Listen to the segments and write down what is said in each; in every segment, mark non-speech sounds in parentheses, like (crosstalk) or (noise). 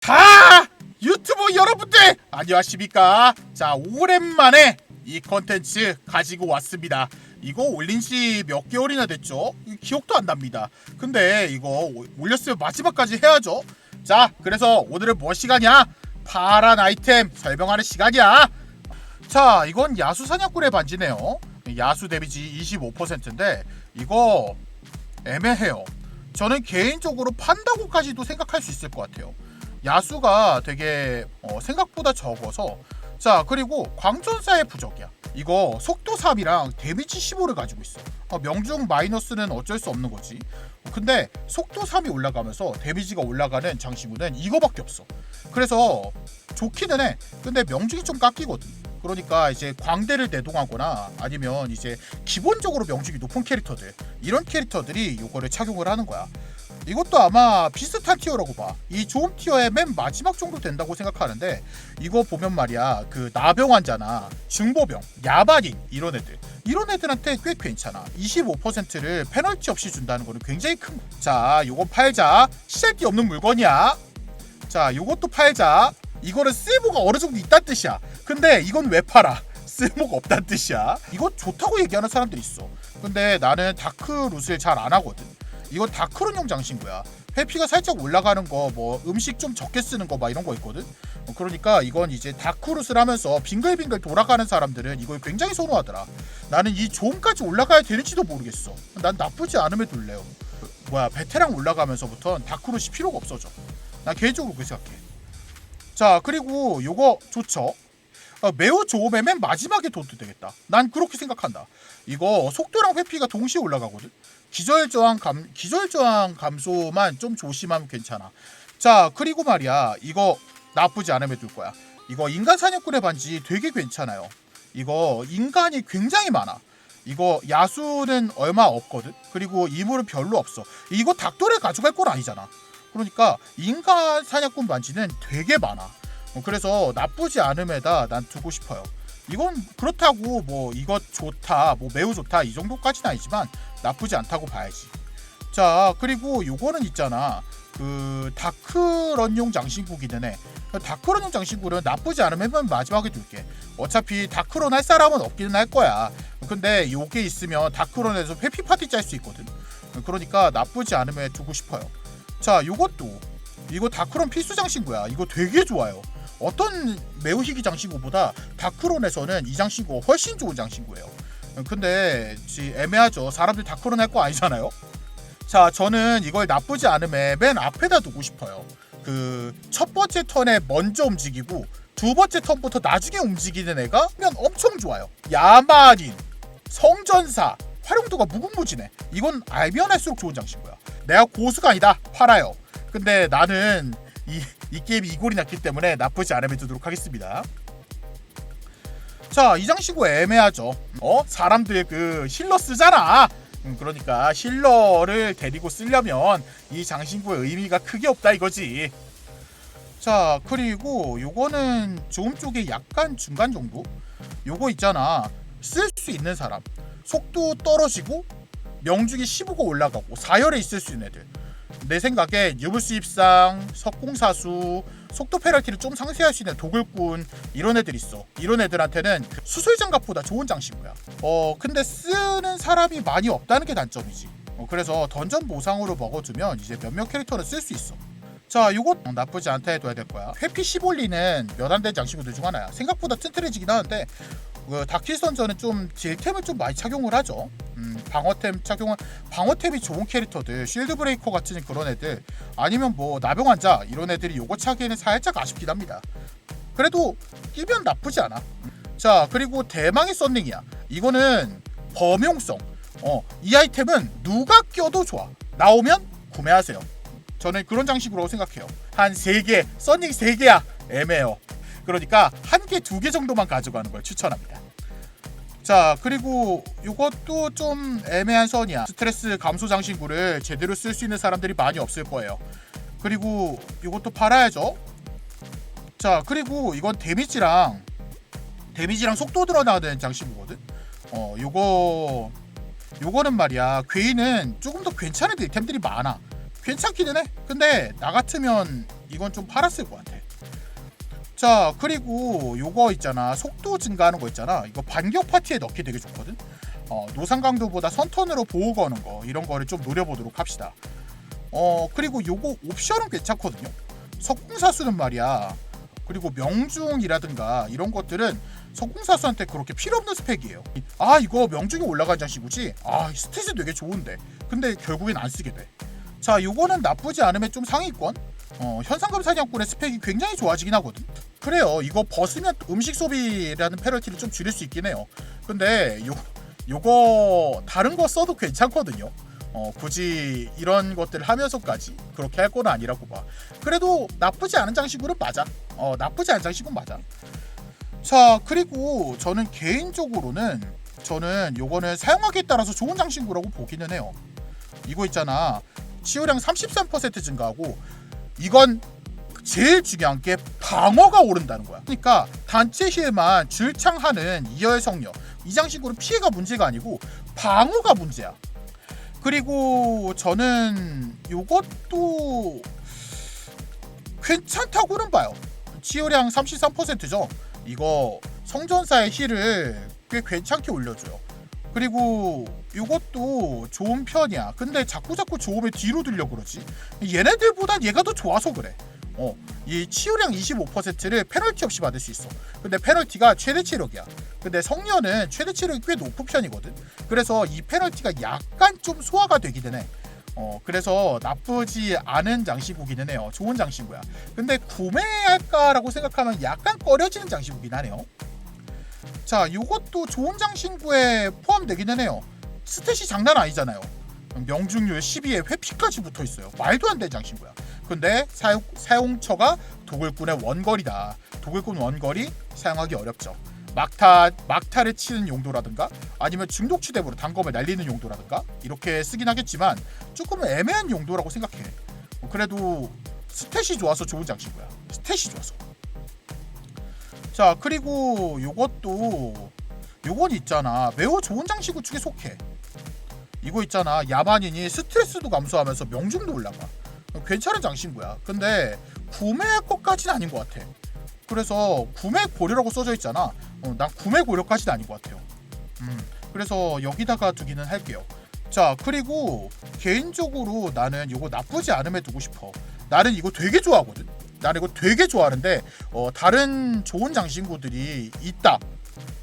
자 유튜브 여러분들 안녕하십니까? 자 오랜만에 이 컨텐츠 가지고 왔습니다. 이거 올린 지 몇 개월이나 됐죠? 기억도 안 납니다. 근데 이거 올렸으면 마지막까지 해야죠. 자 그래서 오늘은 뭐 시간이야? 파란 아이템 설명하는 시간이야. 자 이건 야수 사냥꾼의 반지네요. 야수 데미지 25%인데 이거 애매해요. 저는 개인적으로 판다고까지도 생각할 수 있을 것 같아요 야수가 되게 어, 생각보다 적어서. 자 그리고 광전사의 부적이야. 이거 속도 3이랑 데미지 15를 가지고 있어. 어, 명중 마이너스는 어쩔 수 없는 거지. 근데 속도 3이 올라가면서 데미지가 올라가는 장신구는 이거밖에 없어. 그래서 좋기는 해. 근데 명중이 좀 깎이거든. 그러니까 이제 광대를 내동하거나 아니면 이제 기본적으로 명중이 높은 캐릭터들 이런 캐릭터들이 이거를 착용을 하는 거야 이것도 아마 비슷한 티어라고 봐. 이 좋은 티어의 맨 마지막 정도 된다고 생각하는데 이거 보면 말이야 그 나병 환자나 중보병, 야바인 이런 애들 이런 애들한테 꽤 괜찮아. 25%를 페널티 없이 준다는 거는 굉장히 큰. 거. 자, 요거 팔자. 시잘기 없는 물건이야. 자, 요것도 팔자. 이거는 쓸모가 어느 정도 있다는 뜻이야. 근데 이건 왜 팔아? (laughs) 쓸모가 없다는 뜻이야. 이거 좋다고 얘기하는 사람들 있어. 근데 나는 다크 룻을 잘안 하거든. 이건 다 크론용 장신구야. 회피가 살짝 올라가는 거, 뭐 음식 좀 적게 쓰는 거, 막 이런 거 있거든. 어, 그러니까 이건 이제 다크룻을 하면서 빙글빙글 돌아가는 사람들은 이걸 굉장히 선호하더라. 나는 이 존까지 올라가야 되는지도 모르겠어. 난 나쁘지 않음에 둘래요. 그, 뭐야 베테랑 올라가면서부터는 다크룻이 필요가 없어져. 난 개인적으로 그렇게 생각해. 자 그리고 요거 좋죠. 어, 매우 좋음의 맨 마지막에 둬도 되겠다. 난 그렇게 생각한다. 이거 속도랑 회피가 동시에 올라가거든. 기절 저항 감 기절 저항 감소만 좀 조심하면 괜찮아. 자 그리고 말이야 이거 나쁘지 않으면 둘 거야. 이거 인간 사냥꾼의 반지 되게 괜찮아요. 이거 인간이 굉장히 많아. 이거 야수는 얼마 없거든. 그리고 이물은 별로 없어. 이거 닭도를 가져갈 건 아니잖아. 그러니까 인간 사냥꾼 반지는 되게 많아. 어, 그래서 나쁘지 않음에다 난 두고 싶어요. 이건 그렇다고 뭐 이것 좋다, 뭐 매우 좋다 이 정도까지는 아니지만 나쁘지 않다고 봐야지. 자 그리고 요거는 있잖아. 그 다크런용 장신구기는 해. 그 다크런용 장신구는 나쁘지 않으면 맨 마지막에 둘게. 어차피 다크런 할 사람은 없기는 할 거야. 근데 요게 있으면 다크런에서 회피 파티 짤 수 있거든. 그러니까 나쁘지 않으면 두고 싶어요. 자 요것도 이거 다크런 필수 장신구야. 이거 되게 좋아요. 어떤 매우 희귀 장신구보다 다크론에서는 이 장신구가 훨씬 좋은 장신구예요. 근데 지 애매하죠. 사람들 다크론 할 거 아니잖아요. 자, 저는 이걸 나쁘지 않음에 맨 앞에다 두고 싶어요. 그 첫 번째 턴에 먼저 움직이고 두 번째 턴부터 나중에 움직이는 애가 면 엄청 좋아요. 야마린, 성전사, 활용도가 무궁무진해. 이건 알면 할수록 좋은 장신구야. 내가 고수가 아니다. 팔아요. 근데 나는 이, 이 게임이 이골이 났기 때문에 나쁘지 않으면 두도록 하겠습니다. 자, 이 장신구 애매하죠. 어? 사람들 그 힐러 쓰잖아. 음, 그러니까 힐러를 데리고 쓰려면 이 장신구의 의미가 크게 없다 이거지. 자, 그리고 요거는 조음 쪽에 약간 중간 정도? 요거 있잖아. 쓸 수 있는 사람. 속도 떨어지고 명중이 15가 올라가고 4열에 있을 수 있는 애들. 내 생각에 유불수 입상, 석공사수, 속도 페널티를 좀 상쇄할 수 있는 도굴꾼 이런 애들 있어. 이런 애들한테는 그 수술 장갑보다 좋은 장신구야. 어 근데 쓰는 사람이 많이 없다는 게 단점이지. 어, 그래서 던전 보상으로 먹어두면 이제 몇몇 캐릭터를 쓸수 있어. 자, 요것 나쁘지 않다 해둬야 될 거야. 회피 10올리는 몇 안 된 장신구들 중 하나야. 생각보다 튼튼해지긴 하는데 그 다킬 선전은 좀 딜템을 좀 많이 착용을 하죠. 음, 방어템 착용은 방어템이 좋은 캐릭터들, 실드 브레이커 같은 그런 애들, 아니면 뭐 나병 환자 이런 애들이 요거 차기에는 살짝 아쉽긴 합니다. 그래도 끼면 나쁘지 않아. 자 그리고 대망의 썬닝이야. 이거는 범용성. 어, 이 아이템은 누가 껴도 좋아. 나오면 구매하세요. 저는 그런 장식으로 생각해요. 한 3개, 썬닝 3개야. 애매해요. 그러니까 한 개, 두 개 정도만 가져가는 걸 추천합니다. 자, 그리고 이것도 좀 애매한 선이야. 스트레스 감소 장신구를 제대로 쓸 수 있는 사람들이 많이 없을 거예요. 그리고 이것도 팔아야죠. 자, 그리고 이건 데미지랑 데미지랑 속도 드러나는 장신구거든. 어, 요거 요거는 말이야. 괴인은 조금 더 괜찮은 딜템들이 많아. 괜찮기는 해. 근데 나 같으면 이건 좀 팔았을 것 같아. 자 그리고 요거 있잖아. 속도 증가하는 거 있잖아. 이거 반격 파티에 넣기 되게 좋거든? 어, 노상 강도보다 선턴으로 보호 거는 거 이런 거를 좀 노려보도록 합시다. 어 그리고 요거 옵션은 괜찮거든요? 석궁사수는 말이야. 그리고 명중이라든가 이런 것들은 석궁사수한테 그렇게 필요 없는 스펙이에요. 아 이거 명중이 올라간 장식이지? 아 스탯이 되게 좋은데. 근데 결국엔 안 쓰게 돼자 요거는 나쁘지 않으면 좀 상위권 어, 현상금 사냥꾼의 스펙이 굉장히 좋아지긴 하거든. 그래요. 이거 벗으면 음식 소비라는 페널티를 좀 줄일 수 있긴 해요. 근데 요 요거 다른 거 써도 괜찮거든요. 어, 굳이 이런 것들을 하면서까지 그렇게 할 건 아니라고 봐. 그래도 나쁘지 않은 장식으로 맞아. 어, 나쁘지 않은 장식은 맞아. 자, 그리고 저는 개인적으로는 저는 요거는 사용하기에 따라서 좋은 장식구라고 보기는 해요. 이거 있잖아. 치유량 33% 증가하고 이건 제일 중요한 게 방어가 오른다는 거야. 그러니까 단체 힐만 줄창하는 이어의 성력 이 장식으로 피해가 문제가 아니고 방어가 문제야. 그리고 저는 이것도 괜찮다고는 봐요. 치유량 33%죠. 이거 성전사의 힐을 꽤 괜찮게 올려줘요. 그리고 이것도 좋은 편이야. 근데 자꾸 자꾸 좋으면 뒤로 들려 그러지. 얘네들보단 얘가 더 좋아서 그래. 어, 이 치유량 25%를 페널티 없이 받을 수 있어. 근데 페널티가 최대 체력이야. 근데 성녀는 최대 체력이 꽤 높은 편이거든. 그래서 이 페널티가 약간 좀 소화가 되기는 해. 어, 그래서 나쁘지 않은 장시구기는 해요. 좋은 장시구야. 근데 구매할까라고 생각하면 약간 꺼려지는 장시구긴 하네요. 자, 이것도 좋은 장신구에 포함되기는 해요. 스탯이 장난 아니잖아요. 명중률 12에 회피까지 붙어 있어요. 말도 안 되는 장신구야. 근데 사용, 사용처가 도굴꾼의 원거리다. 도굴꾼 원거리 사용하기 어렵죠. 막타 막타를 치는 용도라든가 아니면 중독 추대부로 단검을 날리는 용도라든가 이렇게 쓰긴 하겠지만 조금 애매한 용도라고 생각해. 그래도 스탯이 좋아서 좋은 장신구야. 스탯이 좋아서. 자 그리고 요것도 요건 있잖아 매우 좋은 장식구 축에 속해 이거 있잖아. 야만인이 스트레스도 감소하면서 명중도 올라가. 괜찮은 장신구야. 근데 구매할 것까지는 아닌 것 같아. 그래서 구매 고려라고 써져 있잖아. 어, 난 구매 고려까지는 아닌 것 같아요. 음, 그래서 여기다가 두기는 할게요. 자 그리고 개인적으로 나는 이거 나쁘지 않음에 두고 싶어. 나는 이거 되게 좋아하거든. 나는 이거 되게 좋아하는데 어, 다른 좋은 장신구들이 있다.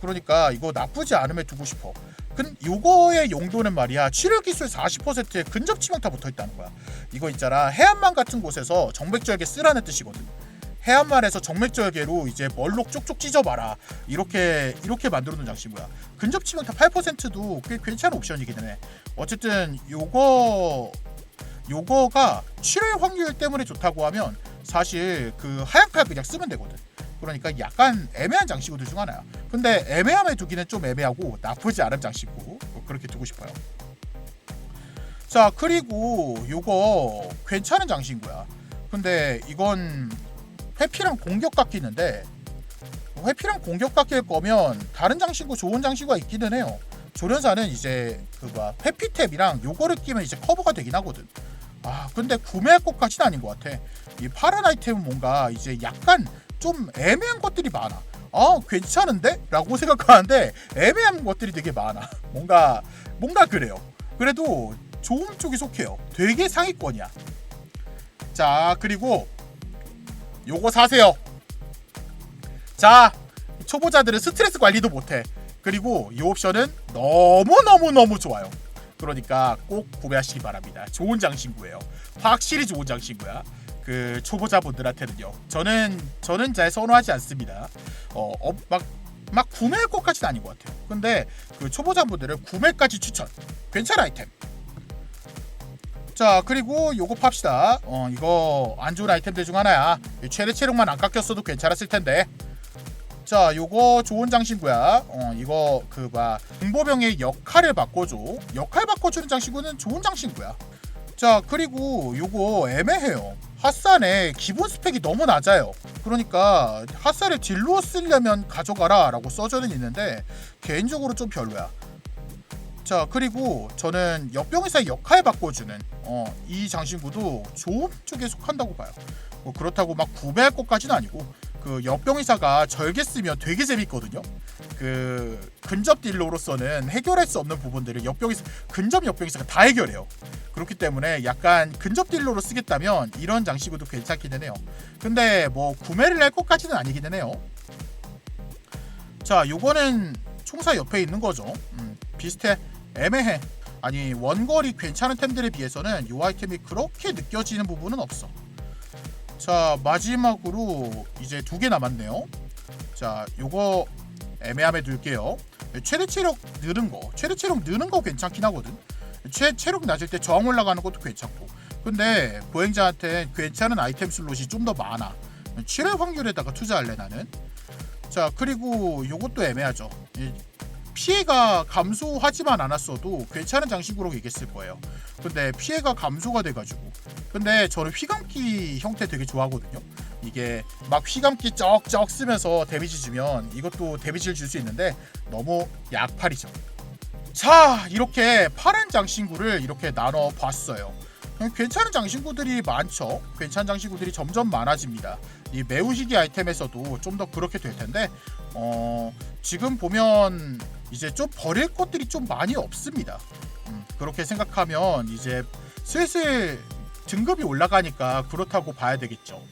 그러니까 이거 나쁘지 않음에 두고 싶어. 근 요거의 용도는 말이야 치료 기술 40%에 근접 치명타 붙어 있다는 거야. 이거 있잖아 해안만 같은 곳에서 정맥절개 쓰라는 뜻이거든. 해안만에서 정맥절개로 이제 멀록 쪽쪽 찢어봐라 이렇게 이렇게 만들어 놓은 장신구야. 근접 치명타 8%도 꽤 괜찮은 옵션이기는 해. 어쨌든 요거 요거가 출혈 확률 때문에 좋다고 하면 사실 그 하얀 칼 그냥 쓰면 되거든. 그러니까 약간 애매한 장식구들 중 하나야. 근데 애매함에 두기는 좀 애매하고 나쁘지 않은 장식구 그렇게 두고 싶어요. 자 그리고 요거 괜찮은 장식구야. 근데 이건 회피랑 공격 깎이는데 회피랑 공격 깎일 거면 다른 장식구 좋은 장식구가 있기는 해요. 조련사는 이제 그가 회피 탭이랑 요거를 끼면 이제 커버가 되긴 하거든. 아 근데 구매할 것까지는 아닌 것 같아. 이 파란 아이템은 뭔가 이제 약간 좀 애매한 것들이 많아. 아 괜찮은데? 라고 생각하는데 애매한 것들이 되게 많아. (laughs) 뭔가 뭔가 그래요. 그래도 좋은 쪽이 속해요. 되게 상위권이야. 자 그리고 요거 사세요. 자 초보자들은 스트레스 관리도 못해. 그리고 이 옵션은 너무 너무 너무 좋아요. 그러니까 꼭 구매하시기 바랍니다. 좋은 장신구예요. 확실히 좋은 장신구야. 그 초보자분들한테는요. 저는 저는 잘 선호하지 않습니다. 어막 막 구매할 것까지는 아닌 것 같아요. 근데 그 초보자분들은 구매까지 추천. 괜찮은 아이템. 자 그리고 요거 팝시다. 어 이거 안 좋은 아이템들 중 하나야. 최대 체력만 안 깎였어도 괜찮았을 텐데. 자, 요거 좋은 장신구야. 어, 이거 그봐 공보병의 역할을 바꿔줘. 역할 바꿔주는 장신구는 좋은 장신구야. 자, 그리고 요거 애매해요. 핫산의 기본 스펙이 너무 낮아요. 그러니까 핫산을 딜로 쓰려면 가져가라 라고 써져는 있는데 개인적으로 좀 별로야. 자 그리고 저는 역병의사의 역할 바꿔주는 어, 이 장신구도 좋은 쪽에 속한다고 봐요. 뭐 그렇다고 막 구매할 것까지는 아니고 그 역병의사가 절개 쓰면 되게 재밌거든요. 그 근접 딜러로서는 해결할 수 없는 부분들을 역병의사 근접 역병의사가 다 해결해요. 그렇기 때문에 약간 근접 딜러로 쓰겠다면 이런 장신구도 괜찮기는 해요. 근데 뭐 구매를 할 것까지는 아니기는 해요. 자 요거는 총사 옆에 있는 거죠. 음, 비슷해. 애매해. 아니 원거리 괜찮은 템들에 비해서는 이 아이템이 그렇게 느껴지는 부분은 없어. 자 마지막으로 이제 두 개 남았네요. 자 요거 애매함에 둘게요. 최대 체력 느는 거, 최대 체력 느는 거 괜찮긴 하거든. 최 체력 낮을 때 저항 올라가는 것도 괜찮고. 근데 보행자한테 괜찮은 아이템 슬롯이 좀 더 많아. 출혈 확률에다가 투자할래 나는. 자 그리고 요것도 애매하죠. 이 피해가 감소하지만 않았어도 괜찮은 장식으로 얘기했을 거예요. 근데 피해가 감소가 돼가지고 근데 저는 휘감기 형태 되게 좋아하거든요. 이게 막 휘감기 쩍쩍 쓰면서 데미지 주면 이것도 데미지를 줄 수 있는데 너무 약팔이죠. 자 이렇게 파란 장신구를 이렇게 나눠 봤어요. 괜찮은 장신구들이 많죠. 괜찮은 장신구들이 점점 많아집니다. 이 매우 희귀 아이템에서도 좀 더 그렇게 될 텐데 어, 지금 보면 이제 좀 버릴 것들이 좀 많이 없습니다. 음, 그렇게 생각하면 이제 슬슬 등급이 올라가니까 그렇다고 봐야 되겠죠.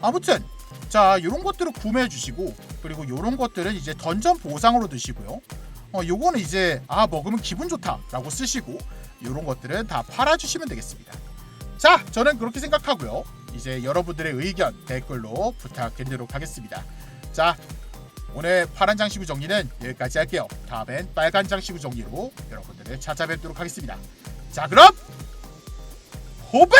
아무튼 자 이런 것들을 구매해 주시고 그리고 이런 것들은 이제 던전 보상으로 드시고요. 어 요거는 이제 아 먹으면 기분 좋다라고 쓰시고 이런 것들은 다 팔아 주시면 되겠습니다. 자 저는 그렇게 생각하고요. 이제 여러분들의 의견 댓글로 부탁드리도록 하겠습니다. 자 오늘 파란 장시구 정리는 여기까지 할게요. 다음엔 빨간 장시구 정리로 여러분들을 찾아뵙도록 하겠습니다. 자 그럼 호흡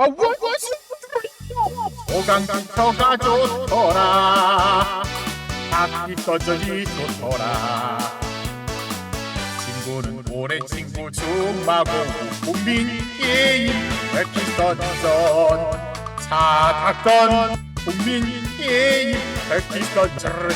아 원것이 오강강터가 좋더라. 악기 꺼져이 좋더라. 친구는 오래 친구 중마고 국민 게임 백기선전. 자 닭건 국민 게임 백기선전